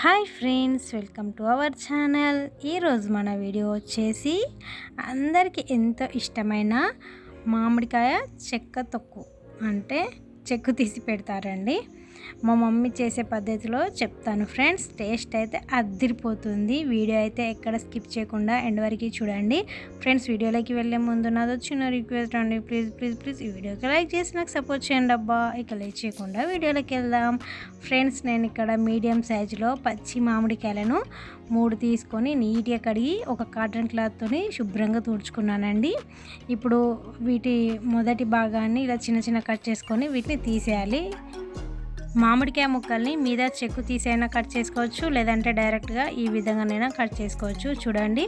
Hi friends welcome to our channel. ఈరోజు మన video వచ్చేసి అందరికీ ఎంతో ఇష్టమైన మామిడికాయ చెక్క తొక్కు. అంటే చెక్కు తీసి పెడతారండి. మా మమ్మీ చేసే పద్ధతిలో చెప్తాను ఫ్రెండ్స్. టేస్ట్ అయితే అద్దరిపోతుంది వీడియో అయితే ఎక్కడ స్కిప్ చేయకుండా ఎండ్ వరకు చూడండి. ఫ్రెండ్స్ వీడియోలోకి వెళ్ళే ముందు నాది చిన్న రిక్వెస్ట్ అండి. ప్లీజ్ ప్లీజ్ ప్లీజ్ ఈ వీడియోకి లైక్ చేసి నాకు సపోర్ట్ చేయండి అబ్బా. ఇక లైక్ చేయకుండా వీడియోలోకి వెళ్దాం. ఫ్రెండ్స్ నేను ఇక్కడ మీడియం సైజులో పచ్చి మామిడికాయలను మూడు తీసుకొని నీట్గా కడిగి ఒక కాటన్ క్లాత్తోని శుభ్రంగా తుడుచుకున్నానండి. ఇప్పుడు వీటి మొదటి భాగాన్ని ఇలా చిన్న చిన్న కట్ చేసుకొని వీటిని తీసేయాలి. మామిడికాయ ముక్కల్ని మీద చెక్కు తీసైనా కట్ చేసుకోవచ్చు లేదంటే డైరెక్ట్గా ఈ విధంగానైనా కట్ చేసుకోవచ్చు. చూడండి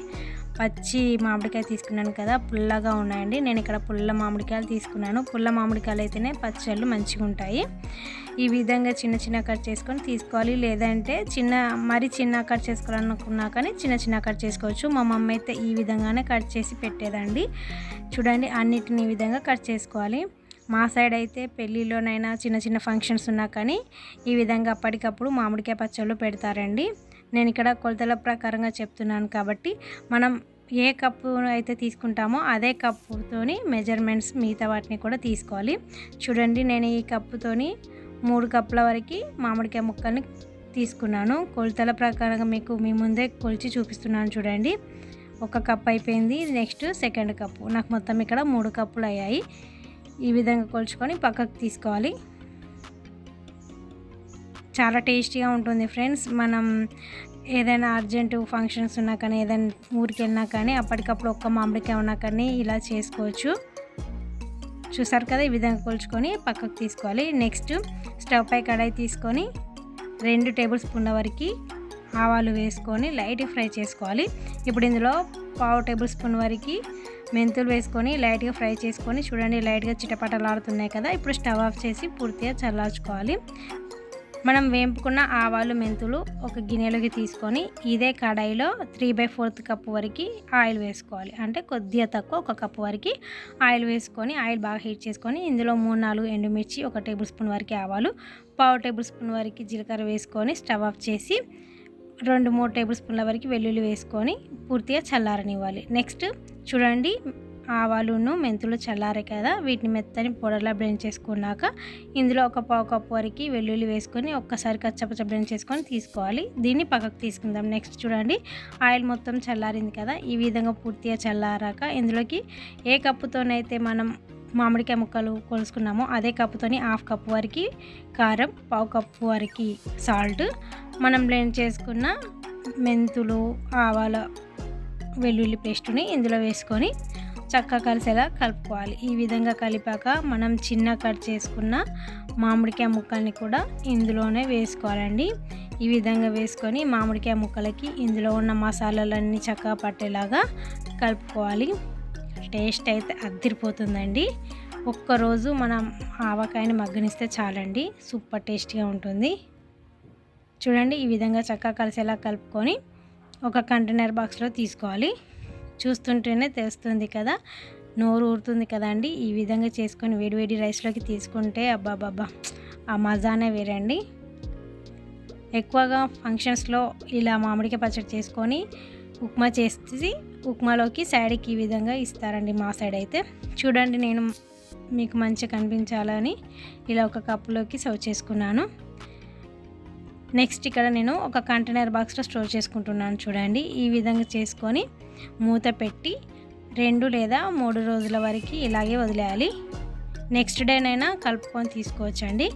పచ్చి మామిడికాయ తీసుకున్నాను కదా పుల్లగా ఉన్నాయండి. నేను ఇక్కడ పుల్ల మామిడికాయలు తీసుకున్నాను. పుల్ల మామిడికాయలు అయితేనే పచ్చళ్ళు మంచిగా ఉంటాయి. ఈ విధంగా చిన్న చిన్న కట్ చేసుకొని తీసుకోవాలి. లేదంటే చిన్న మరి చిన్న కట్ చేసుకోవాలనుకున్నా కానీ చిన్న చిన్న కట్ చేసుకోవచ్చు. మా మమ్మీ అయితే ఈ విధంగానే కట్ చేసి పెట్టేదండి. చూడండి అన్నిటిని ఈ విధంగా కట్ చేసుకోవాలి. మా సైడ్ అయితే పెళ్ళిలోనైనా చిన్న చిన్న ఫంక్షన్స్ ఉన్నా కానీ ఈ విధంగా అప్పటికప్పుడు మామిడికాయ పచ్చళ్ళు పెడతారండి. నేను ఇక్కడ కొలతల ప్రకారంగా చెప్తున్నాను కాబట్టి మనం ఏ కప్పు అయితే తీసుకుంటామో అదే కప్పుతోని మెజర్మెంట్స్ మిగతా వాటిని కూడా తీసుకోవాలి. చూడండి నేను ఈ కప్పుతోని మూడు కప్పుల వరకు మామిడికాయ ముక్కల్ని తీసుకున్నాను. కొలతల ప్రకారంగా మీకు మీ ముందే కొలిచి చూపిస్తున్నాను చూడండి. ఒక కప్ అయిపోయింది. నెక్స్ట్ సెకండ్ కప్పు నాకు మొత్తం ఇక్కడ మూడు కప్పులు అయ్యాయి. ఈ విధంగా కొలుచుకొని పక్కకు తీసుకోవాలి. చాలా టేస్టీగా ఉంటుంది ఫ్రెండ్స్. మనం ఏదైనా అర్జెంటు ఫంక్షన్స్ ఉన్నా కానీ ఏదైనా ఊరికి వెళ్ళినా కానీ అప్పటికప్పుడు ఒక్క మామిడికాయ ఉన్నా కానీ ఇలా చేసుకోవచ్చు. చూసారు కదా ఈ విధంగా కొలుచుకొని పక్కకు తీసుకోవాలి. నెక్స్ట్ స్టవ్ పై కడాయి తీసుకొని రెండు టేబుల్ స్పూన్ల వరకు ఆవాలు వేసుకొని లైట్ ఫ్రై చేసుకోవాలి. ఇప్పుడు ఇందులో పావు టేబుల్ స్పూన్ వరకు మెంతులు వేసుకొని లైట్గా ఫ్రై చేసుకొని చూడండి లైట్గా చిటపటలాడుతున్నాయి కదా. ఇప్పుడు స్టవ్ ఆఫ్ చేసి పూర్తిగా చల్లార్చుకోవాలి. మనం వేంపుకున్న ఆవాలు మెంతులు ఒక గిన్నెలోకి తీసుకొని ఇదే కడాయిలో త్రీ బై ఫోర్త్ కప్పు వరకు ఆయిల్ వేసుకోవాలి. అంటే కొద్దిగా తక్కువ ఒక కప్పు వరకు ఆయిల్ వేసుకొని ఆయిల్ బాగా హీట్ చేసుకొని ఇందులో మూడు నాలుగు ఎండుమిర్చి ఒక టేబుల్ స్పూన్ వరకు ఆవాలు పావు టేబుల్ స్పూన్ వరకు జీలకర్ర వేసుకొని స్టవ్ ఆఫ్ చేసి రెండు మూడు టేబుల్ స్పూన్ల వరకు వెల్లుల్లి వేసుకొని పూర్తిగా చల్లారనివ్వాలి. నెక్స్ట్ చూడండి ఆవాలును మెంతులు చల్లారే కదా వీటిని మెత్తని పొడలా బ్లెండ్ చేసుకున్నాక ఇందులో ఒక పావు కప్పు వరకు వెల్లుల్లి వేసుకొని ఒక్కసారి కచ్చపచ్చ బ్లెండ్ చేసుకొని తీసుకోవాలి. దీన్ని పక్కకు తీసుకుందాం. నెక్స్ట్ చూడండి ఆయిల్ మొత్తం చల్లారింది కదా ఈ విధంగా పూర్తిగా చల్లారాక ఇందులోకి ఏ కప్పుతోనైతే మనం మామిడికాయ ముక్కలు కొలుసుకున్నామో అదే కప్పుతోని హాఫ్ కప్పు వరకు కారం పావు కప్పు వరకు సాల్ట్ మనం బ్లెండ్ చేసుకున్న మెంతులు ఆవాల వెల్లుల్లి పేస్టుని ఇందులో వేసుకొని చక్కగా కలిసేలా కలుపుకోవాలి. ఈ విధంగా కలిపాక మనం చిన్న కట్ చేసుకున్న మామిడికాయ ముక్కల్ని కూడా ఇందులోనే వేసుకోవాలండి. ఈ విధంగా వేసుకొని మామిడికాయ ముక్కలకి ఇందులో ఉన్న మసాలాలన్నీ చక్కగా పట్టేలాగా కలుపుకోవాలి. టేస్ట్ అయితే అద్దరిపోతుందండి. ఒక్కరోజు మనం ఆవకాయని మగ్గనిస్తే చాలండి. సూపర్ టేస్టీగా ఉంటుంది. చూడండి ఈ విధంగా చక్కగా కలిసేలా కలుపుకొని ఒక కంటైనర్ బాక్స్లో తీసుకోవాలి. చూస్తుంటేనే తెలుస్తుంది కదా నోరు ఊరుతుంది కదండి ఈ విధంగా చేసుకొని వేడివేడి రైస్లోకి తీసుకుంటే అబ్బాబాబా ఆ మజానే వేరండి. ఎక్కువగా ఫంక్షన్స్లో ఇలా మామిడికాయ పచ్చడి చేసుకొని ఉప్మా చేసి ఉప్మాలోకి సైడ్కి ఈ విధంగా ఇస్తారండి మా సైడ్ అయితే. చూడండి నేను మీకు మంచిగా కనిపించాలని ఇలా ఒక కప్పులోకి సర్వ్ చేసుకున్నాను. నెక్స్ట్ ఇక్కడ నేను ఒక కంటైనర్ బాక్స్లో స్టోర్ చేసుకుంటున్నాను చూడండి. ఈ విధంగా చేసుకొని మూత పెట్టి రెండు లేదా మూడు రోజుల వరకు ఇలాగే వదిలేయాలి. నెక్స్ట్ డేనైనా కలుపుకొని తీసుకోవచ్చండి.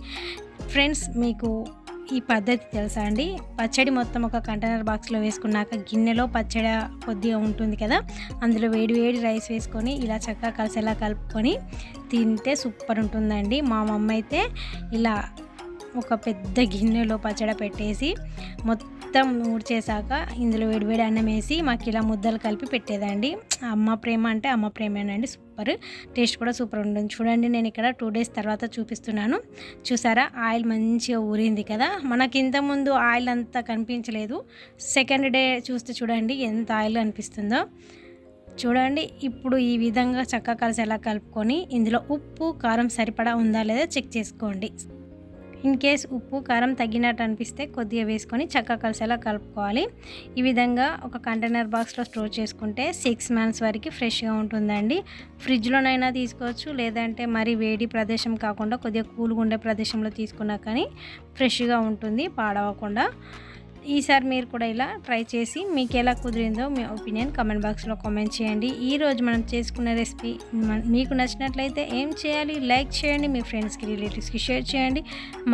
ఫ్రెండ్స్ మీకు ఈ పద్ధతి తెలుసా అండి? పచ్చడి మొత్తం ఒక కంటైనర్ బాక్స్లో వేసుకున్నాక గిన్నెలో పచ్చడి కొద్దిగా ఉంటుంది కదా? అందులో వేడి వేడి రైస్ వేసుకొని ఇలా చక్కగా కలిసేలా కలుపుకొని తింటే సూపర్ ఉంటుందండి. మా మమ్మ అయితే ఇలా ఒక పెద్ద గిన్నెలో పచ్చడి పెట్టేసి మొత్తం ఊడ్చేసాక ఇందులో వేడివేడి అన్నం వేసి మాకు ఇలా ముద్దలు కలిపి పెట్టేదండి. అమ్మ ప్రేమ అంటే అమ్మ ప్రేమేనండి సూపర్. టేస్ట్ కూడా సూపర్ ఉంటుంది. చూడండి నేను ఇక్కడ టూ డేస్ తర్వాత చూపిస్తున్నాను. చూసారా? ఆయిల్ మంచిగా ఊరింది కదా? మనకి ఇంతకుముందు ఆయిల్ అంతా కనిపించలేదు. సెకండ్ డే చూస్తే చూడండి ఎంత ఆయిల్ అనిపిస్తుందో. చూడండి ఇప్పుడు ఈ విధంగా చక్కగా కలిసి ఎలా కలుపుకొని ఇందులో ఉప్పు కారం సరిపడా ఉందా లేదా చెక్ చేసుకోండి. ఇన్ కేస్ ఉప్పు కారం తగ్గినట్టు అనిపిస్తే కొద్దిగా వేసుకొని చక్కగా కలిసేలా కలుపుకోవాలి. ఈ విధంగా ఒక కంటైనర్ బాక్స్లో స్టోర్ చేసుకుంటే సిక్స్ మంత్స్ వరకు ఫ్రెష్గా ఉంటుందండి. ఫ్రిడ్జ్లోనైనా తీసుకోవచ్చు లేదంటే మరి వేడి ప్రదేశం కాకుండా కొద్దిగా కూల్గా ఉండే ప్రదేశంలో తీసుకున్నా కానీ ఫ్రెష్గా ఉంటుంది పాడవకుండా. ఈసారి మీరు కూడా ఇలా ట్రై చేసి మీకు ఎలా కుదిరిందో మీ ఒపీనియన్ కమెంట్ బాక్స్లో కామెంట్ చేయండి. ఈరోజు మనం చేసుకున్న రెసిపీ మీకు నచ్చినట్లయితే ఏం చేయాలి? లైక్ చేయండి మీ ఫ్రెండ్స్కి రిలేటివ్స్కి షేర్ చేయండి.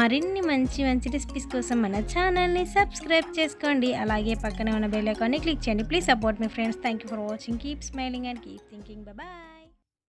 మరిన్ని మంచి మంచి రెసిపీస్ కోసం మన ఛానల్ని సబ్స్క్రైబ్ చేసుకోండి. అలాగే పక్కనే ఉన్న బెల్ ఐకాన్ని క్లిక్ చేయండి. Please support me friends thank you for watching keep smiling and keep thinking bye